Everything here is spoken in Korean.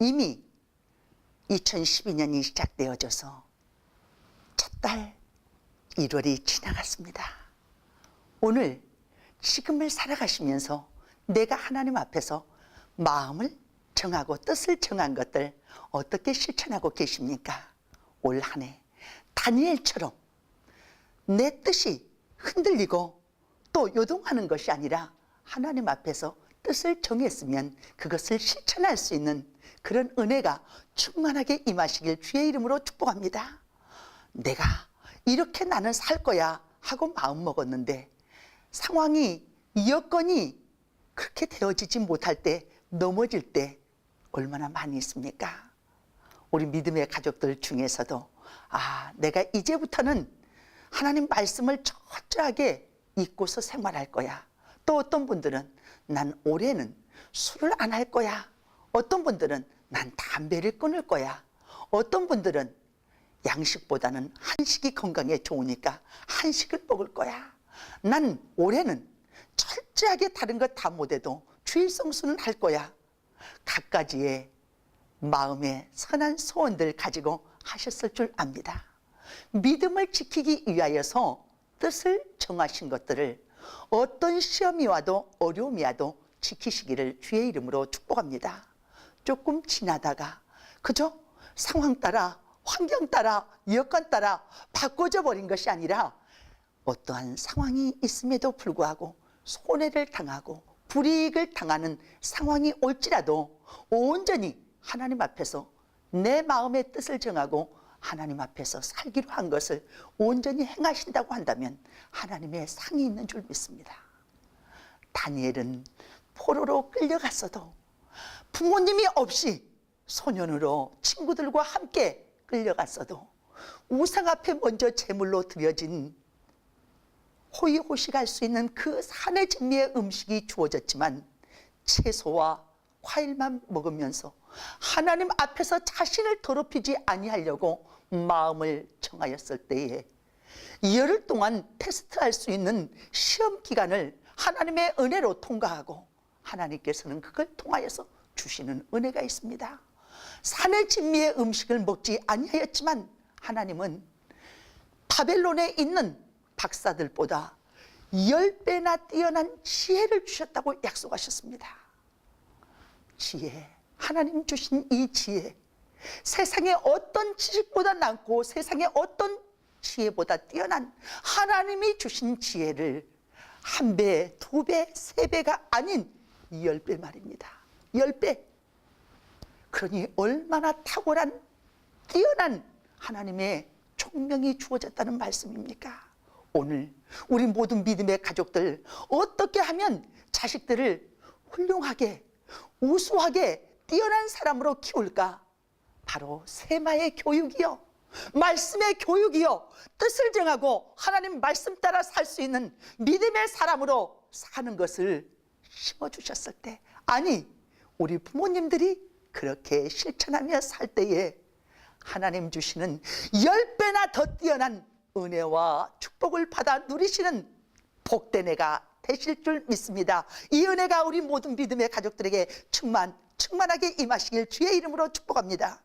이미 2012년이 시작되어져서 첫 달 1월이 지나갔습니다. 오늘 지금을 살아가시면서 내가 하나님 앞에서 마음을 정하고 뜻을 정한 것들 어떻게 실천하고 계십니까? 올 한 해 다니엘처럼 내 뜻이 흔들리고 또 요동하는 것이 아니라 하나님 앞에서 뜻을 정했으면 그것을 실천할 수 있는 그런 은혜가 충만하게 임하시길 주의 이름으로 축복합니다. 내가 이렇게 나는 살 거야 하고 마음 먹었는데 상황이 여건이 그렇게 되어지지 못할 때 넘어질 때 얼마나 많이 있습니까? 우리 믿음의 가족들 중에서도 아 내가 이제부터는 하나님 말씀을 철저하게 잊고서 생활할 거야. 또 어떤 분들은 난 올해는 술을 안 할 거야. 어떤 분들은 난 담배를 끊을 거야. 어떤 분들은 양식보다는 한식이 건강에 좋으니까 한식을 먹을 거야. 난 올해는 철저하게 다른 것 다 못해도 주일 성수는 할 거야. 갖가지의 마음의 선한 소원들 가지고 하셨을 줄 압니다. 믿음을 지키기 위하여서 뜻을 정하신 것들을 어떤 시험이 와도 어려움이 와도 지키시기를 주의 이름으로 축복합니다. 조금 지나다가 그저 상황 따라 환경 따라 여건 따라 바꿔져 버린 것이 아니라 어떠한 상황이 있음에도 불구하고 손해를 당하고 불이익을 당하는 상황이 올지라도 온전히 하나님 앞에서 내 마음의 뜻을 정하고 하나님 앞에서 살기로 한 것을 온전히 행하신다고 한다면 하나님의 상이 있는 줄 믿습니다. 다니엘은 포로로 끌려갔어도 부모님이 없이 소년으로 친구들과 함께 끌려갔어도 우상 앞에 먼저 제물로 드려진 호의호식할 수 있는 그 산의 진미의 음식이 주어졌지만 채소와 과일만 먹으면서 하나님 앞에서 자신을 더럽히지 아니하려고 마음을 정하였을 때에 열흘 동안 테스트할 수 있는 시험 기간을 하나님의 은혜로 통과하고 하나님께서는 그걸 통하여서 주시는 은혜가 있습니다. 산의 진미의 음식을 먹지 아니하였지만 하나님은 바벨론에 있는 박사들보다 열 배나 뛰어난 지혜를 주셨다고 약속하셨습니다. 지혜, 하나님 주신 이 지혜, 세상의 어떤 지식보다 남고 세상의 어떤 지혜보다 뛰어난 하나님이 주신 지혜를 한 배, 두 배, 세 배가 아닌 열 배 말입니다. 열 배. 그러니 얼마나 탁월한 뛰어난 하나님의 총명이 주어졌다는 말씀입니까? 오늘 우리 모든 믿음의 가족들 어떻게 하면 자식들을 훌륭하게 우수하게 뛰어난 사람으로 키울까? 바로 세마의 교육이요. 말씀의 교육이요. 뜻을 정하고 하나님 말씀 따라 살 수 있는 믿음의 사람으로 사는 것을 심어주셨을 때, 아니, 우리 부모님들이 그렇게 실천하며 살 때에 하나님 주시는 열 배나 더 뛰어난 은혜와 축복을 받아 누리시는 복된 해가 되실 줄 믿습니다. 이 은혜가 우리 모든 믿음의 가족들에게 충만, 충만하게 임하시길 주의 이름으로 축복합니다.